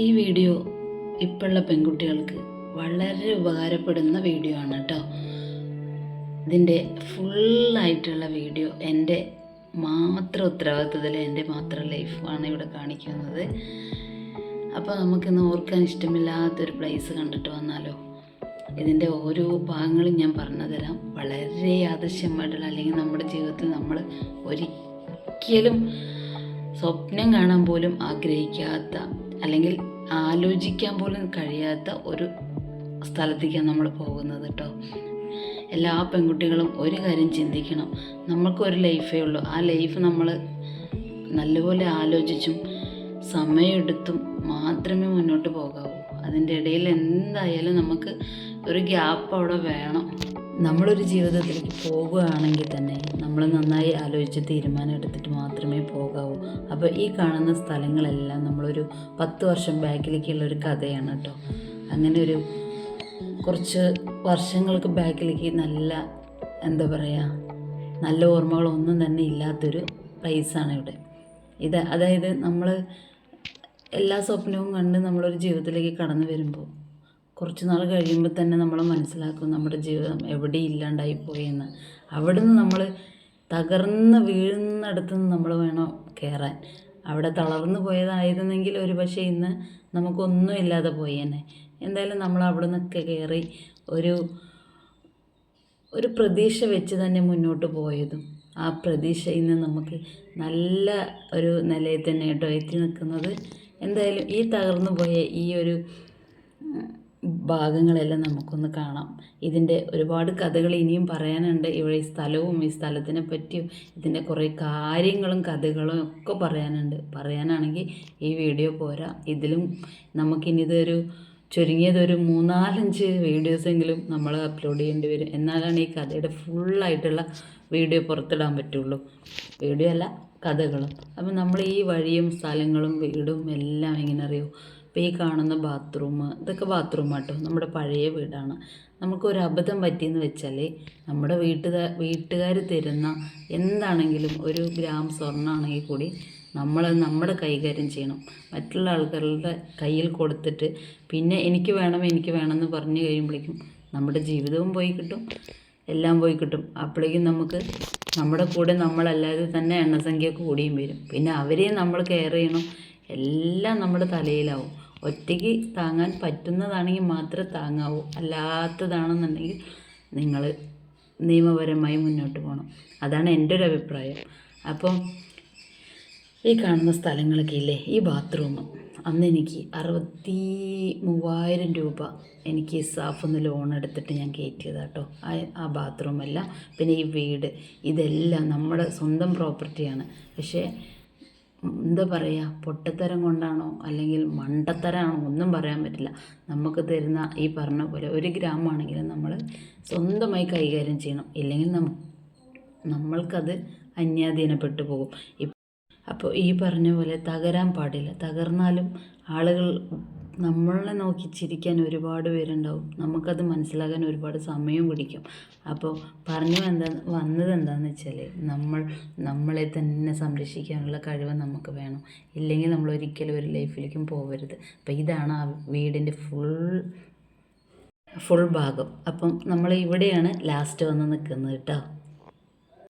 ഈ വീഡിയോ ഇപ്പോഴുള്ള പെൺകുട്ടികൾക്ക് വളരെ ഉപകാരപ്പെടുന്ന വീഡിയോ ആണ് കേട്ടോ. ഇതിന്റെ ഫുള്ളായിട്ടുള്ള വീഡിയോ എന്റെ മാത്രം ഉത്തരവാദിത്വത്തിൽ എന്റെ മാത്രം ലൈഫാണ് ഇവിടെ കാണിക്കുന്നത്. അപ്പോൾ നമുക്കിന്ന് ഓർക്കാൻ ഇഷ്ടമില്ലാത്തൊരു പ്ലേസ് കണ്ടിട്ട് വന്നാലോ? ഇതിന്റെ ഓരോ ഭാഗങ്ങളും ഞാൻ പറഞ്ഞു തരാം. വളരെ ആദർശമായിട്ടുള്ള അല്ലെങ്കിൽ നമ്മുടെ ജീവിതത്തിൽ നമ്മൾ ഒരിക്കലും സ്വപ്നം കാണാൻ പോലും ആഗ്രഹിക്കാത്ത അല്ലെങ്കിൽ ആലോചിക്കാൻ പോലും കഴിയാത്ത ഒരു സ്ഥലത്തേക്കാണ് നമ്മൾ പോകുന്നത് കേട്ടോ എല്ലാ പെൺകുട്ടികളും ഒരു കാര്യം ചിന്തിക്കണം. നമ്മൾക്കൊരു ലൈഫേ ഉള്ളൂ. ആ ലൈഫ് നമ്മൾ നല്ലപോലെ ആലോചിച്ചും സമയമെടുത്തും മാത്രമേ മുന്നോട്ട് പോകാവൂ. അതിന്റെ ഇടയിൽ എന്തായാലും നമുക്ക് ഒരു ഗ്യാപ്പ് അവിടെ വേണം. നമ്മളൊരു ജീവിതത്തിലേക്ക് പോകുകയാണെങ്കിൽ തന്നെ നമ്മൾ നന്നായി ആലോചിച്ച് തീരുമാനം എടുത്തിട്ട് മാത്രമേ പോകാവൂ. അപ്പോൾ ഈ കാണുന്ന സ്ഥലങ്ങളെല്ലാം നമ്മളൊരു പത്ത് വർഷം ബാക്കിലേക്കുള്ള ഒരു കഥയാണ് കേട്ടോ. അങ്ങനെ ഒരു കുറച്ച് വർഷങ്ങൾക്ക് ബാക്കിലേക്ക് നല്ല എന്താ പറയുക നല്ല ഓർമ്മകളൊന്നും തന്നെ ഇല്ലാത്തൊരു പ്ലേസാണ് ഇവിടെ. ഇത് അതായത് നമ്മൾ എല്ലാ സ്വപ്നവും കണ്ട് നമ്മളൊരു ജീവിതത്തിലേക്ക് കടന്നു വരുമ്പോൾ കുറച്ച് നാൾ കഴിയുമ്പോൾ തന്നെ നമ്മൾ മനസ്സിലാക്കും നമ്മുടെ ജീവിതം എവിടെ ഇല്ലാണ്ടായി പോയെന്ന്. അവിടുന്ന് നമ്മൾ തകർന്ന് വീഴുന്നിടത്ത് നിന്ന് നമ്മൾ വേണം കയറാൻ അവിടെ തളർന്നു പോയതായിരുന്നെങ്കിൽ ഒരു പക്ഷേ ഇന്ന് നമുക്കൊന്നും ഇല്ലാതെ പോയേനെ എന്തായാലും നമ്മൾ അവിടെ നിന്നൊക്കെ കയറി ഒരു ഒരു പ്രതീക്ഷ വെച്ച് തന്നെ മുന്നോട്ട് പോയതും ആ പ്രതീക്ഷ ഇന്ന് നമുക്ക് നല്ല ഒരു നിലയിൽ തന്നെ കേട്ടോ എത്തി നിൽക്കുന്നത്. എന്തായാലും ഈ തകർന്നു പോയ ഈ ഒരു ഭാഗങ്ങളെല്ലാം നമുക്കൊന്ന് കാണാം. ഇതിന്റെ ഒരുപാട് കഥകൾ ഇനിയും പറയാനുണ്ട്. ഇവിടെ ഈ സ്ഥലവും ഈ സ്ഥലത്തിനെ പറ്റിയും ഇതിന്റെ കുറേ കാര്യങ്ങളും കഥകളും ഒക്കെ പറയാനുണ്ട്. പറയാനാണെങ്കിൽ ഈ വീഡിയോ പോരാ. ഇതിലും നമുക്കിനിതൊരു ചുരുങ്ങിയതൊരു മൂന്നാലഞ്ച് വീഡിയോസെങ്കിലും നമ്മൾ അപ്ലോഡ് ചെയ്യേണ്ടി വരും. എന്നാലാണ് ഈ കഥയുടെ ഫുള്ളായിട്ടുള്ള വീഡിയോ പുറത്തിടാൻ പറ്റുള്ളൂ. വീഡിയോ അല്ല കഥകളും. അപ്പം നമ്മൾ ഈ വഴിയും സ്ഥലങ്ങളും വീടും എല്ലാം എങ്ങനെ അറിയോ. അപ്പോൾ ഈ കാണുന്ന ബാത്റൂം ഇതൊക്കെ ബാത്റൂം ആട്ടോ. നമ്മുടെ പഴയ വീടാണ്. നമുക്കൊരു അബദ്ധം പറ്റിയെന്ന് വെച്ചാൽ നമ്മുടെ വീട്ടുകാർ വീട്ടുകാർ തരുന്ന എന്താണെങ്കിലും ഒരു ഗ്രാം സ്വർണമാണെങ്കിൽ കൂടി നമ്മൾ നമ്മുടെ കൈകാര്യം ചെയ്യണം. മറ്റുള്ള ആൾക്കാരുടെ കയ്യിൽ കൊടുത്തിട്ട് പിന്നെ എനിക്ക് വേണം എനിക്ക് വേണമെന്ന് പറഞ്ഞു കഴിയുമ്പോഴേക്കും നമ്മുടെ ജീവിതവും പോയി കിട്ടും എല്ലാം പോയി കിട്ടും. അപ്പോഴേക്കും നമുക്ക് നമ്മുടെ കൂടെ നമ്മളല്ലാതെ തന്നെ എണ്ണസംഖ്യ കൂടിയും വരും. പിന്നെ അവരെയും നമ്മൾ കെയർ ചെയ്യണം. എല്ലാം നമ്മുടെ തലയിലാവും. ഒറ്റയ്ക്ക് താങ്ങാൻ പറ്റുന്നതാണെങ്കിൽ മാത്രമേ താങ്ങാവൂ. അല്ലാത്തതാണെന്നുണ്ടെങ്കിൽ നിങ്ങൾ നിയമപരമായി മുന്നോട്ട് പോകണം. അതാണ് എന്റെ ഒരു അഭിപ്രായം. അപ്പം ഈ കാണുന്ന സ്ഥലങ്ങളൊക്കെ ഇല്ലേ? ഈ ബാത്റൂം. അന്ന് എനിക്ക് അറുപത്തി മൂവായിരം രൂപ എനിക്ക് സാഫിൽ ലോൺ എടുത്തിട്ട് ഞാൻ കയറ്റിയതാണ് ആ ആ ബാത്റൂമെല്ലാം. പിന്നെ ഈ വീട്. ഇതെല്ലാം നമ്മുടെ സ്വന്തം പ്രോപ്പർട്ടിയാണ്. പക്ഷേ എന്താ പറയുക പൊട്ടത്തരം കൊണ്ടാണോ അല്ലെങ്കിൽ മണ്ടത്തരമാണോ ഒന്നും പറയാൻ പറ്റില്ല. നമുക്ക് തരുന്ന ഈ പറഞ്ഞ പോലെ ഒരു ഗ്രാമാണെങ്കിലും നമ്മൾ സ്വന്തമായി കൈകാര്യം ചെയ്യണം. ഇല്ലെങ്കിൽ നമ്മൾക്കത് അന്യാധീനപ്പെട്ടു പോകും. അപ്പോൾ ഈ പറഞ്ഞ പോലെ തകരാൻ പാടില്ല. തകർന്നാലും ആളുകൾ നമ്മളെ നോക്കി ചിരിക്കാൻ ഒരുപാട് പേരുണ്ടാവും. നമുക്കത് മനസ്സിലാക്കാൻ ഒരുപാട് സമയം പിടിക്കും. അപ്പോൾ പറഞ്ഞു എന്താ വന്നത് എന്താണെന്ന് വെച്ചാൽ നമ്മൾ നമ്മളെ തന്നെ സംരക്ഷിക്കാനുള്ള കഴിവ് നമുക്ക് വേണം. ഇല്ലെങ്കിൽ നമ്മൾ ഒരിക്കലും ഒരു ലൈഫിലേക്കും പോകരുത് അപ്പോൾ ഇതാണ് ആ വീടിന്റെ ഫുൾ ഫുൾ ഭാഗം. അപ്പം നമ്മൾ ഇവിടെയാണ് ലാസ്റ്റ് വന്ന് നിൽക്കുന്നത് കേട്ടോ.